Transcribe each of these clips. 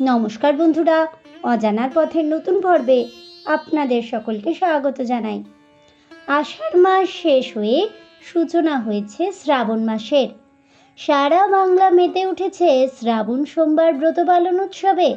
নমস্কার বন্ধুরা, অজানার পথের নতুন পর্বে আপনাদের সকলকে স্বাগত জানাই। আষাঢ় মাস শেষ হয়ে সূচনা হয়েছে শ্রাবণ মাসের। সারা বাংলা মেতে উঠেছে শ্রাবণ সোমবার ব্রত পালন উৎসবে।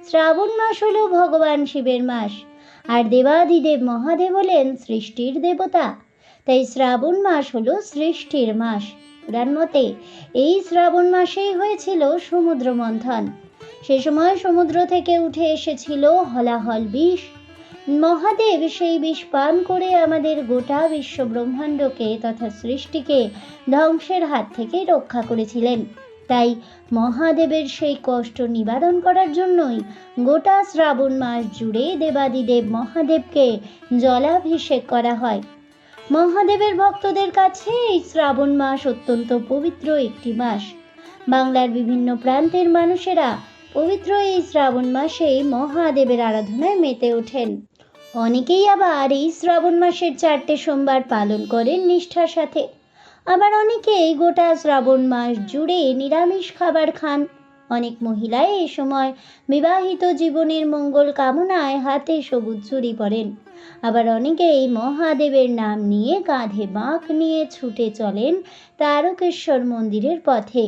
শ্রাবণ মাস হলো ভগবান শিবের মাস, আর দেবাদিদেব মহাদেব হলেন সৃষ্টির দেবতা। তাই শ্রাবণ মাস হলো সৃষ্টির মাস। পুরাণ মতে এই শ্রাবণ মাসেই হয়েছিল সমুদ্র মন্থন। সে সময় সমুদ্র থেকে উঠে এসেছিল হলাহল বিষ। মহাদেব সেই বিষ পান করে আমাদের গোটা বিশ্ব ব্রহ্মাণ্ডকে তথা সৃষ্টিকে ধ্বংসের হাত থেকে রক্ষা করেছিলেন। তাই মহাদেবের সেই কষ্ট নিবারণ করার জন্যই গোটা শ্রাবণ মাস জুড়ে দেবাদিদেব মহাদেবকে জলাভিষেক করা হয়। মহাদেবের ভক্তদের কাছে এই শ্রাবণ মাস অত্যন্ত পবিত্র একটি মাস। বাংলার বিভিন্ন প্রান্তের মানুষেরা পবিত্র এই শ্রাবণ মাসে মহাদেবের আরাধনায় মেতে ওঠেন। অনেকেই আবার এই শ্রাবণ মাসের চারটে সোমবার পালন করেন নিষ্ঠার সাথে। আবার অনেকেই গোটা শ্রাবণ মাস জুড়ে নিরামিষ খাবার খান। অনেক মহিলাই এই সময় বিবাহিত জীবনের মঙ্গল কামনায় হাতে সবুজ চুরি পরেন। আবার অনেকেই মহাদেবের নাম নিয়ে কাঁধে বাঁক নিয়ে ছুটে চলেন তারকেশ্বর মন্দিরের পথে।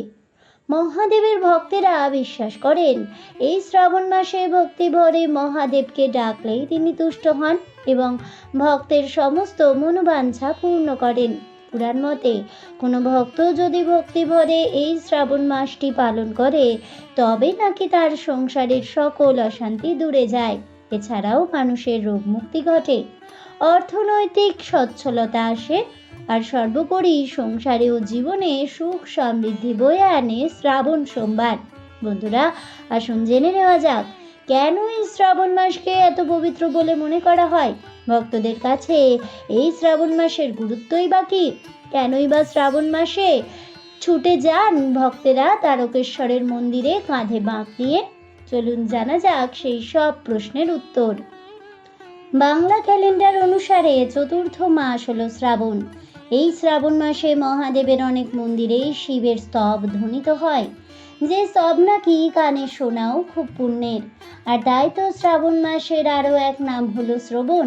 মহাদেবের ভক্তেরা বিশ্বাস করেন, এই শ্রাবণ মাসে ভক্তি ভরে মহাদেবকে ডাকলেই তিনি তুষ্ট হন এবং ভক্তের সমস্ত মনোবাঞ্ছা পূর্ণ করেন। পুরাণ মতে, কোনো ভক্ত যদি ভক্তি ভরে এই শ্রাবণ মাসটি পালন করে, তবে নাকি তার সংসারের সকল অশান্তি দূরে যায়। এছাড়াও মানুষের রোগ মুক্তি ঘটে। অর্থনৈতিক সচ্ছলতা আসে আর সর্বোপরি সংসারে ও জীবনে সুখ সমৃদ্ধি বয়ে আনে শ্রাবণ সোমবার। বন্ধুরা, আসুন জেনে নেওয়া যাক, কেন এই শ্রাবণ মাসকে এত পবিত্র বলে মনে করা হয়? ভক্তদের কাছে এই শ্রাবণ মাসের গুরুত্বই বাকি কেনই বা শ্রাবণ মাসে ছুটে যান ভক্তেরা তারকেশ্বরের মন্দিরে কাঁধে বাঁক নিয়ে? চলুন জানা যাক সেই সব প্রশ্নের উত্তর। বাংলা ক্যালেন্ডার অনুসারে চতুর্থ মাস হলো শ্রাবণ। এই শ্রাবণ মাসে মহাদেবের অনেক মন্দিরে শিবের স্তব ধ্বনিত হয়। যে স্তব নাকি কানে শোনাও খুব পুণ্যের। আর তাই তো শ্রাবণ মাসের আরও এক নাম হলো শ্রবণ।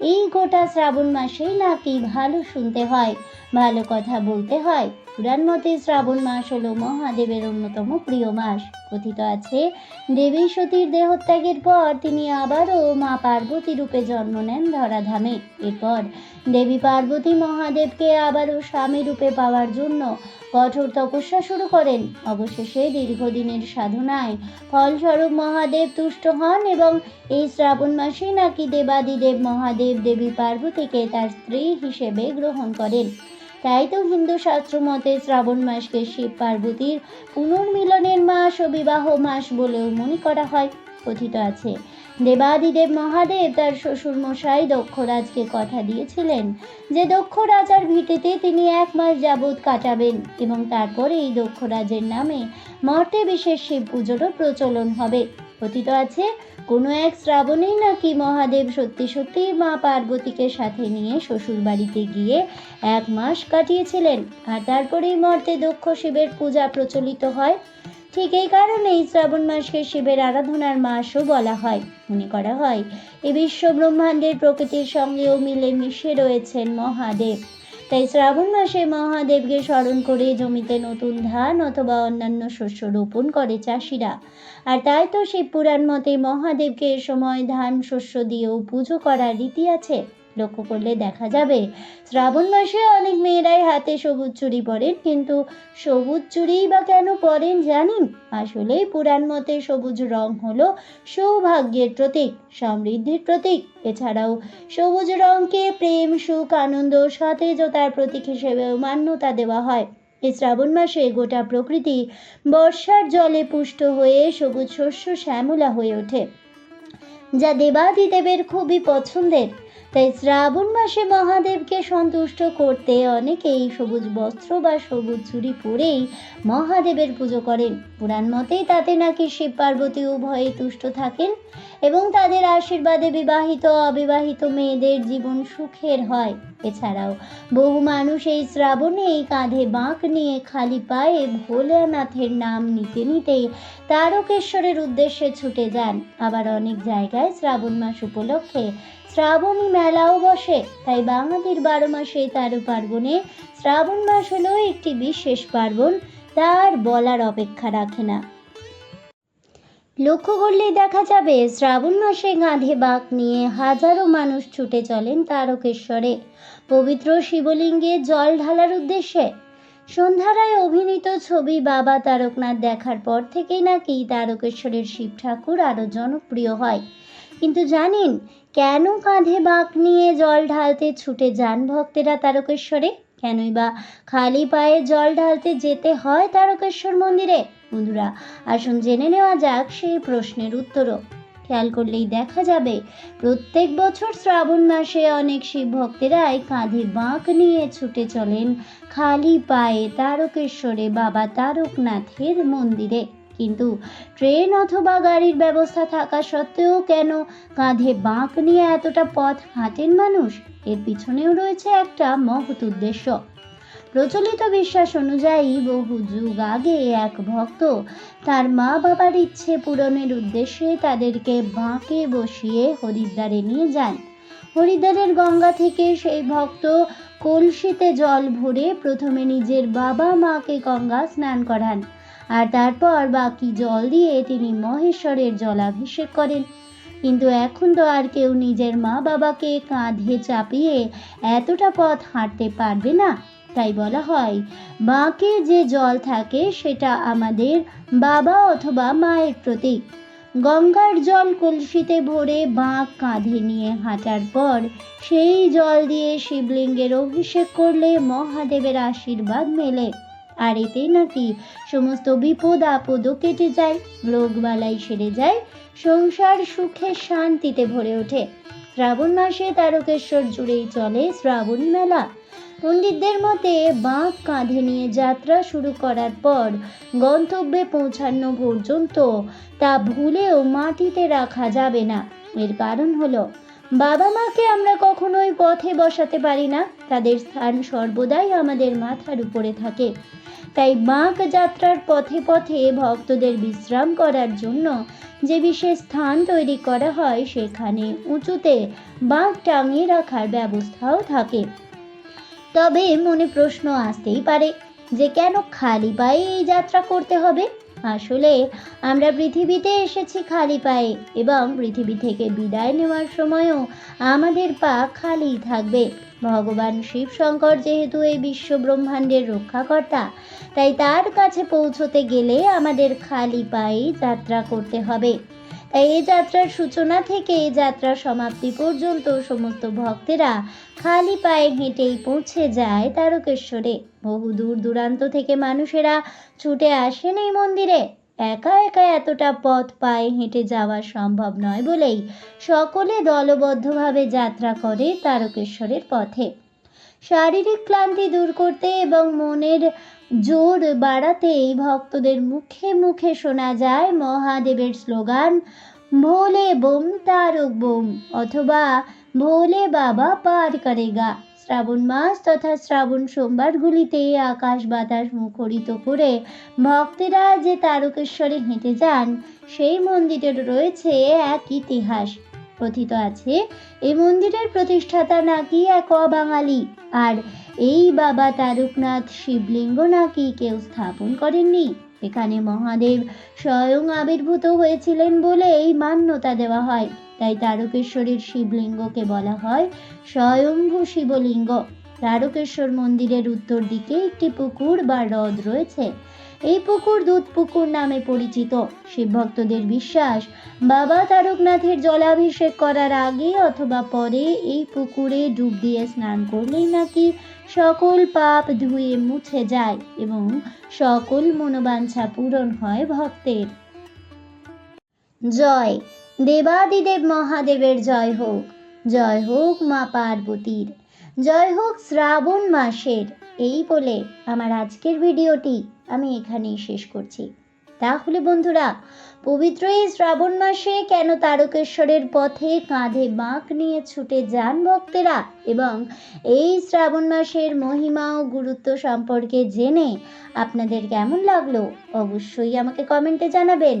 এই গোটা শ্রাবণ মাসেই নাকি ভালো শুনতে হয়, ভালো কথা বলতে হয়। পুরাণ মতে শ্রাবণ মাস হলো মহাদেবের অন্যতম প্রিয় মাস। কথিত আছে, দেবী সতীর দেহত্যাগের পর তিনি আবারও মা পার্বতী রূপে জন্ম নেন ধরাধামে। এরপর দেবী পার্বতী মহাদেবকে আবারও স্বামী রূপে পাওয়ার জন্য কঠোর তপস্যা শুরু করেন। অবশেষে দীর্ঘদিনের সাধনায় ফলস্বরূপ মহাদেব তুষ্ট হন এবং এই শ্রাবণ মাসে নাকি দেবাদিদেব মহাদেব দেবী পার্বতীকে তার স্ত্রী হিসেবে গ্রহণ করেন। তাই তো হিন্দু শাস্ত্র মতে শ্রাবণ মাসকে শিব পার্বতীর পুনর্মিলনের মাস ও বিবাহ মাস বলেও মনে করা হয়। কথিত আছে। দেবাদিদেব মহাদেব তার শ্বশুর মশাই দক্ষরাজকে কথা দিয়েছিলেন যে দক্ষ রাজার ভিটেতে তিনি এক মাস যাবৎ কাটাবেন এবং তারপরে এই দক্ষরাজের নামে মর্তে বিশেষ শিব পুজোরও প্রচলন হবে। কথিত আছে, কোনো এক শ্রাবণেই নাকি মহাদেব সত্যি সত্যি মা পার্বতীকে সাথে নিয়ে শ্বশুর বাড়িতে গিয়ে এক মাস কাটিয়েছিলেন আর তারপরেই মর্তে দক্ষ শিবের পূজা প্রচলিত হয়। ঠিক এই কারণেই শ্রাবণ মাসকে শিবের আরাধনার মাসও বলা হয়, মনে করা হয়। এই বিশ্ব ব্রহ্মাণ্ডের প্রকৃতির সঙ্গেও মিলে মিশে রয়েছেন মহাদেব। তাই শ্রাবণ মাসে মহাদেবকে স্মরণ করে জমিতে নতুন ধান অথবা অন্যান্য শস্য রোপণ করে চাষিরা। আর তাই তো শিব পুরাণ মতে মহাদেবকে এ সময় ধান, শস্য দিয়েও পুজো করার রীতি আছে। লক্ষ্য করলে দেখা যাবে শ্রাবণ মাসে অনেক মেয়েরাই হাতে সবুজ চুড়ি পরেন, কিন্তু সবুজ চুড়িই বা কেন পরেন জানেন? আসলেই পুরাণ মতে সবুজ রং হলো সৌভাগ্যের প্রতীক, সমৃদ্ধির প্রতীক। এছাড়াও সবুজ রংকে প্রেম, সুখ, আনন্দ সতেজতার প্রতীক হিসেবেও মান্যতা দেওয়া হয়। এই শ্রাবণ মাসে গোটা প্রকৃতি বর্ষার জলে পুষ্ট হয়ে সবুজ শস্য শ্যামলা হয়ে ওঠে, যা দেবাদিদেবের খুবই পছন্দের। তাই শ্রাবণ মাসে মহাদেবকে সন্তুষ্ট করতে অনেকেই সবুজ বস্ত্র বা সবুজ চুড়ি পরেই মহাদেবের পুজো করেন। পুরাণ মতেই তাতে নাকি শিব পার্বতী উভয়ে তুষ্ট থাকেন এবং তাদের আশীর্বাদে বিবাহিত অবিবাহিত মেয়েদের জীবন সুখের হয়। এছাড়াও বহু মানুষ এই শ্রাবণে এই কাঁধে বাঁক নিয়ে খালি পায়ে ভোলেনাথের নাম নিতে নিতেই তারকেশ্বরের উদ্দেশ্যে ছুটে যান। আবার অনেক জায়গায় শ্রাবণ মাস উপলক্ষে শ্রাবণী মেলাও বসে, তাই বাঙালির বারো মাসে তেরো পার্বণে শ্রাবণ মাস হলো একটি বিশেষ পার্বণ, তার বলার অপেক্ষা রাখে না। লক্ষ্য করলেই দেখা যাবে, শ্রাবণ মাসে গাঁধে বাঁক নিয়ে হাজারো মানুষ ছুটে চলেন তারকেশ্বরে। পবিত্র শিবলিঙ্গে জল ঢালার উদ্দেশ্যে। সন্ধ্যারায় অভিনীত ছবি বাবা তারকনাথ দেখার পর থেকেই নাকি তারকেশ্বরের শিব ঠাকুর আরও জনপ্রিয় হয়। কিন্তু জানেন কেন কাঁধে বাঁক নিয়ে জল ঢালতে ছুটে যান ভক্তেরা তারকেশ্বরে? কেনই বা খালি পায়ে জল ঢালতে যেতে হয় তারকেশ্বর মন্দিরে? বন্ধুরা, আসুন জেনে নেওয়া যাক সেই প্রশ্নের উত্তরও। খেয়াল করলেই দেখা যাবে, প্রত্যেক বছর শ্রাবণ মাসে অনেক শিব ভক্তেরাই কাঁধে বাঁক নিয়ে ছুটে চলেন খালি পায়ে তারকেশ্বরে বাবা তারকনাথের মন্দিরে। কিন্তু ট্রেন অথবা গাড়ির ব্যবস্থা থাকা সত্ত্বেও কেন কাঁধে বাঁক নিয়ে এতটা পথ হাঁটেন মানুষ? এর পিছনেও রয়েছে একটা মহৎ উদ্দেশ্য। প্রচলিত বিশ্বাস অনুযায়ী বহু যুগ আগে এক ভক্ত তার মা বাবার ইচ্ছে পূরণের উদ্দেশ্যে তাদেরকে বাঁকে বসিয়ে হরিদ্বারে নিয়ে যান। হরিদ্বারের গঙ্গা থেকে সেই ভক্ত কলসিতে জল ভরে প্রথমে নিজের বাবা মাকে গঙ্গা স্নান করান। আর তারপর বাকি জল দিয়ে তিনি মহেশ্বরের জলাভিষেক করেন। কিন্তু এখন তো আর কেউ নিজের মা বাবাকে কাঁধে চাপিয়ে এতটা পথ হাঁটতে পারবে না। তাই বলা হয় বাঁকে যে জল থাকে সেটা আমাদের বাবা অথবা মায়ের প্রতীক। গঙ্গার জল কলসিতে ভরে বাঁক কাঁধে নিয়ে হাঁটার পর সেই জল দিয়ে শিবলিঙ্গের অভিষেক করলে মহাদেবের আশীর্বাদ মেলে। আর এতে নাকি সমস্ত বিপদ আপদও কেটে যায়, রোগবালাই সেরে যায়, সংসার সুখে শান্তিতে ভরে ওঠে। শ্রাবণ মাসে তারকেশ্বর জুড়েই চলে শ্রাবণ মেলা। পণ্ডিতদের মতে বাঁক কাঁধে নিয়ে যাত্রা শুরু করার পর গন্তব্যে পৌঁছানো পর্যন্ত তা ভুলেও মাটিতে রাখা যাবে না। এর কারণ হলো, বাবা মাকে আমরা কখনোই পথে বসাতে পারি না। তাদের স্থান সর্বদাই আমাদের মাথার উপরে থাকে। তাই বাঁক যাত্রার পথে পথে ভক্তদের বিশ্রাম করার জন্য যে বিশেষ স্থান তৈরি করা হয়, সেখানে উঁচুতে বাঁক টাঙিয়ে রাখার ব্যবস্থাও থাকে। তবে মনে প্রশ্ন আসতেই পারে যে কেন খালি পায়ে এই যাত্রা করতে হবে? আসলে আমরা পৃথিবীতে এসেছি খালি পায়ে এবং পৃথিবী থেকে বিদায় নেওয়ার সময়ও আমাদের পা খালি থাকবে। ভগবান শিব শঙ্কর যেহেতু এই বিশ্ব ব্রহ্মাণ্ডের রক্ষাকর্তা, তাই তার কাছে পৌঁছতে গেলে আমাদের খালি পায়ে যাত্রা করতে হবে। তাই এই যাত্রার সূচনা থেকে এই যাত্রার সমাপ্তি পর্যন্ত সমস্ত ভক্তেরা খালি পায়ে হেঁটেই পৌঁছে যায় তারকেশ্বরে। বহু দূর দূরান্ত থেকে মানুষেরা ছুটে আসেন এই মন্দিরে। একা একা এতটা পথ পায়ে হেঁটে যাওয়া সম্ভব নয় বলেই সকলে দলবদ্ধভাবে যাত্রা করে তারকেশ্বরের পথে। শারীরিক ক্লান্তি দূর করতে এবং মনের জোর বাড়াতে এই ভক্তদের মুখে মুখে শোনা যায় মহাদেবের slogan, Bhole bomb, Tarak bomb অথবা ভোলে বাবা পার করেগা শ্রাবণ মাস তথা শ্রাবণ সোমবারগুলিতে আকাশ বাতাস মুখরিত করে ভক্তেরা যে তারকেশ্বরে হেঁটে যান, সেই মন্দিরের রয়েছে এক ইতিহাস। কথিত আছে এই মন্দিরের প্রতিষ্ঠাতা নাকি এক অবাঙালি, আর এই বাবা তারকনাথ শিবলিঙ্গ নাকি কেউ স্থাপন করেননি? এখানে মহাদেব স্বয়ং আবির্ভূত হয়েছিলেন বলে এই মান্যতা দেওয়া হয়। তাই তারকেশ্বরের শিবলিঙ্গকে বলা হয় স্বয়ংভূ শিবলিঙ্গ। তারকেশ্বর মন্দিরের উত্তর দিকে একটি পুকুর বা হ্রদ রয়েছে। এই পুকুর দুধ পুকুর নামে পরিচিত। শিব ভক্তদের বিশ্বাস, বাবা তারকনাথের জলাভিষেক করার আগে অথবা পরে এই পুকুরে ডুব দিয়ে স্নান করলেই নাকি সকল পাপ ধুয়ে মুছে যায় এবং সকল মনোবাঞ্ছা পূরণ হয় ভক্তের। জয়! দেবাদিদেব মহাদেবের জয় হোক। জয় হোক মা পার্বতীর। জয় হোক শ্রাবণ মাসের। এই বলে আমার আজকের ভিডিওটি আমি এখানেই শেষ করছি। তাহলে বন্ধুরা, পবিত্র এই শ্রাবণ মাসে কেন তারকেশ্বরের পথে কাঁধে বাঁক নিয়ে ছুটে যান ভক্তেরা এবং এই শ্রাবণ মাসের মহিমা ও গুরুত্ব সম্পর্কে জেনে আপনাদের কেমন লাগল অবশ্যই আমাকে কমেন্টে জানাবেন।